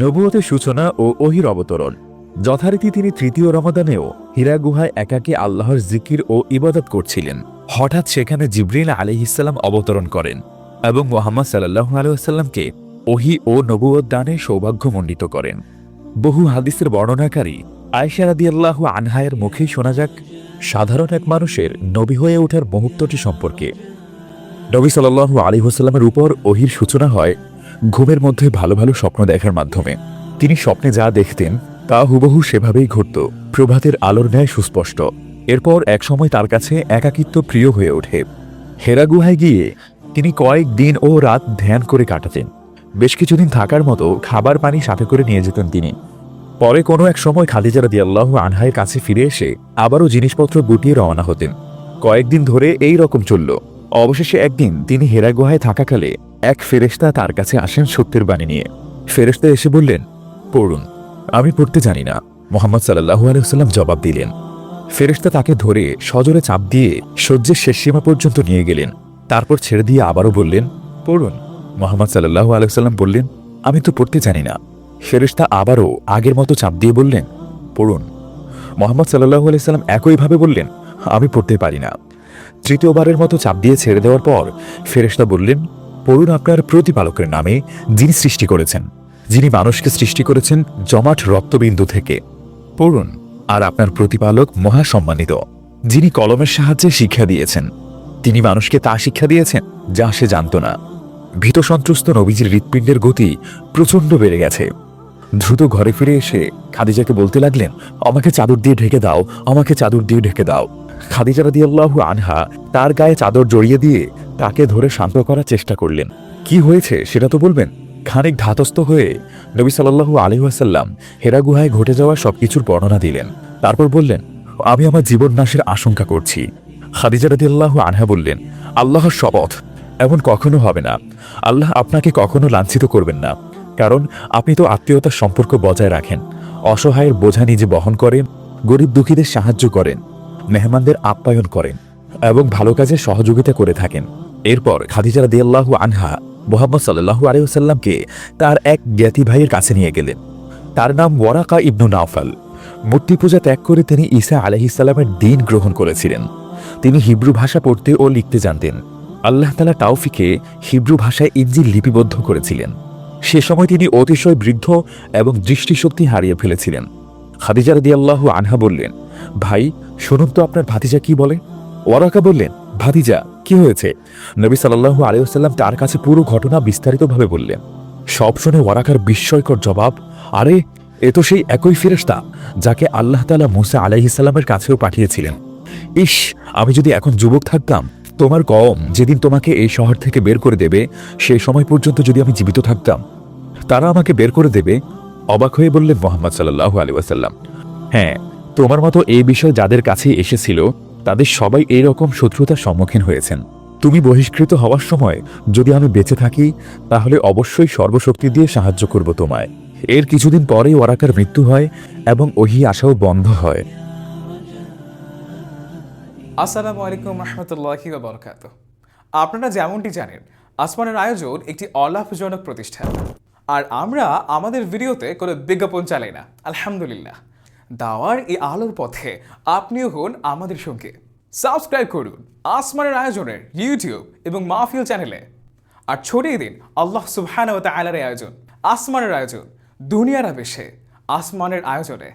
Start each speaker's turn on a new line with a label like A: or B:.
A: নবুয়তের সূচনা ও ওহির অবতরণ। যথারীতি তিনি তৃতীয় রমাদানেও হীরা গুহায় একাকে আল্লাহর জিকির ও ইবাদত করছিলেন। হঠাৎ সেখানে জিব্রিল আলিহিসাল্লাম অবতরণ করেন এবং মোহাম্মদ সাল্লাহ আলহামকে ওহি ও নবুয়ত দানে সৌভাগ্যমণ্ডিত করেন। বহু হাদিসের বর্ণনাকারী আয়সা রাদিয়াল্লাহু আনহায়ের মুখেই শোনা যাক, সাধারণ এক মানুষের নবী হয়ে ওঠার মুহূর্তটি সম্পর্কে। নবী সাল্লাল্লাহু আলী হোসাল্লামের উপর ওহির সূচনা হয় ঘুমের মধ্যে ভালো ভালো স্বপ্ন দেখার মাধ্যমে। তিনি স্বপ্নে যা দেখতেন, তা হুবহু সেভাবেই ঘটত। প্রভাতের আলোর ন্যায় সুস্পষ্ট। এরপর একসময় তার কাছে একাকিত্ব প্রিয় হয়ে ওঠে। হেরা গুহায় গিয়ে তিনি কয়েক দিন ও রাত ধ্যান করে কাটাতেন। বেশ কিছুদিন থাকার মতো খাবার পানি সাথে করে নিয়ে যেতেন তিনি। পরে কোনো এক সময় খাদিজা রাদিয়াল্লাহু আনহায়ের কাছে ফিরে এসে আবারও জিনিসপত্র গুটিয়ে রওনা হতেন। কয়েকদিন ধরে এই রকম চলল। অবশেষে একদিন তিনি হেরা গুহায় থাকাকালে এক ফেরেশতা তার কাছে আসেন সত্যের বাণী নিয়ে। ফেরেশতা এসে বললেন, পড়ুন। আমি পড়তে জানি না। মোহাম্মদ সাল্লাহু আলাইসাল্লাম জবাব দিলেন। ফেরেশতা তাকে ধরে সজোরে চাপ দিয়ে সহ্যের শেষ সীমা পর্যন্ত নিয়ে গেলেন। তারপর ছেড়ে দিয়ে আবারও বললেন, পড়ুন। মোহাম্মদ সাল্লাহু আলাইসাল্লাম বললেন, আমি তো পড়তে জানি না। ফেরেশতা আবারও আগের মতো চাপ দিয়ে বললেন, পড়ুন। মোহাম্মদ সাল্লাহু আলাইসাল্লাম একইভাবে বললেন, আমি পড়তে পারি না। তৃতীয়বারের মতো চাপ দিয়ে ছেড়ে দেওয়ার পর ফেরেশতা বললেন পড়ুন আপনার প্রতিপালকের নামে যিনি সৃষ্টি করেছেন, যিনি মানুষকে সৃষ্টি করেছেন জমাট রক্তবিন্দু থেকে। পড়ুন আর আপনার প্রতিপালক মহাসম্মানিত, যিনি কলমের সাহায্যে শিক্ষা দিয়েছেন। তিনি মানুষকে তা শিক্ষা দিয়েছেন, যা সে জানত না। ভীত সন্ত্রস্ত নবীজির হৃৎপিণ্ডের গতি প্রচণ্ড বেড়ে গেছে। দ্রুত ঘরে ফিরে এসে খাদিজাকে বলতে লাগলেন, আমাকে চাদর দিয়ে ঢেকে দাও, আমাকে চাদর দিয়ে ঢেকে দাও। খাদিজা রাদিয়াল্লাহু আনহা তার গায়ে চাদর জড়িয়ে দিয়ে তাকে ধরে শান্ত করার চেষ্টা করলেন। কি হয়েছে সেটা তো বলবেন? খানিক ধাতস্থ হয়ে নবী সাল্লাল্লাহু আলী ওয়াসাল্লাম হেরা গুহায় ঘটে যাওয়া সবকিছুর বর্ণনা দিলেন। তারপর বললেন, আমি আমার জীবন নাশের আশঙ্কা করছি। খাদিজা রাদিয়াল্লাহু আনহা বললেন, আল্লাহর শপথ এমন কখনো হবে না। আল্লাহ আপনাকে কখনো লাঞ্ছিত করবেন না। কারণ আপনি তো আত্মীয়তার সম্পর্ক বজায় রাখেন। অসহায়ের বোঝা নিজে বহন করেন, গরিব দুঃখীদের সাহায্য করেন, মেহমানদের আপ্যায়ন করেন এবং ভালো কাজে সহযোগিতা করে থাকেন। এরপর খাদিজা রাদিয়াল্লাহু আনহা মোহাম্মদ সাল্লাহু আলাইসাল্লামকে তার এক জ্ঞাতি ভাইয়ের কাছে নিয়ে গেলেন। তার নাম ওয়ারাকা ইবনু নাওফাল। মূর্তি পূজা ত্যাগ করে তিনি ঈসা আলহিসাল্লামের দিন গ্রহণ করেছিলেন। তিনি হিব্রু ভাষা পড়তে ও লিখতে জানতেন। আল্লাহ তালা তাওফিকে হিব্রু ভাষায় ইঞ্জিল লিপিবদ্ধ করেছিলেন। সে সময় তিনি অতিশয় বৃদ্ধ এবং দৃষ্টিশক্তি হারিয়ে ফেলেছিলেন। খাদিজা রাদিয়াল্লাহু আনহা বললেন, ভাই, শুনুন তো আপনার ভাতিজা কি বলে? ওয়ারাকা বললেন, ভাতিজা কি হয়েছে? নবী সাল্লাল্লাহু আলাইসাল্লাম তার কাছে পুরো ঘটনা বিস্তারিতভাবে বললেন। সব শুনে ওয়ারাকার বিস্ময়কর জবাব, আরে, এ তো সেই একই ফেরেশতা যাকে আল্লাহ তালা মুসা আলাইহিসাল্লামের কাছেও পাঠিয়েছিলেন। ইস, আমি যদি এখন যুবক থাকতাম, তোমার কম যেদিন তোমাকে এই শহর থেকে বের করে দেবে সেই সময় পর্যন্ত যদি আমি জীবিত থাকতাম, তারা আমাকে বের করে দেবে? অবাক হয়ে বললেন মোহাম্মদ সাল্লাহ আলী হ্যাঁ তোমার মতো এই বিষয় যাদের কাছে এসেছিল তাদের সবাই এই রকম শত্রুতার সম্মুখীন হয়েছেন। তুমি বহিষ্কৃত হওয়ার সময় যদি আমি বেঁচে থাকি, তাহলে অবশ্যই সর্বশক্তি দিয়ে সাহায্য করব তোমায়। এর কিছুদিন পরেই ওরাকার মৃত্যু হয় এবং ওহি আশাও বন্ধ হয়।
B: আসসালামু আলাইকুম রহমতুল্লাহি বরকাত আপনারা যেমনটি জানেন, আসমানের আয়োজন একটি অলাভজনক প্রতিষ্ঠান। আর আমরা আমাদের ভিডিওতে কোনো বিজ্ঞাপন চালাই না। আলহামদুলিল্লাহ। দাওয়ার এই আলোর পথে আপনিও হন আমাদের সঙ্গে। সাবস্ক্রাইব করুন আসমানের আয়োজনের ইউটিউব এবং মাহফিল চ্যানেলে। আর ছড়িয়ে দিন আল্লাহ সুবহান ও আয়োজন, আসমানের আয়োজন, দুনিয়ার আবেশে, আসমানের আয়োজনে।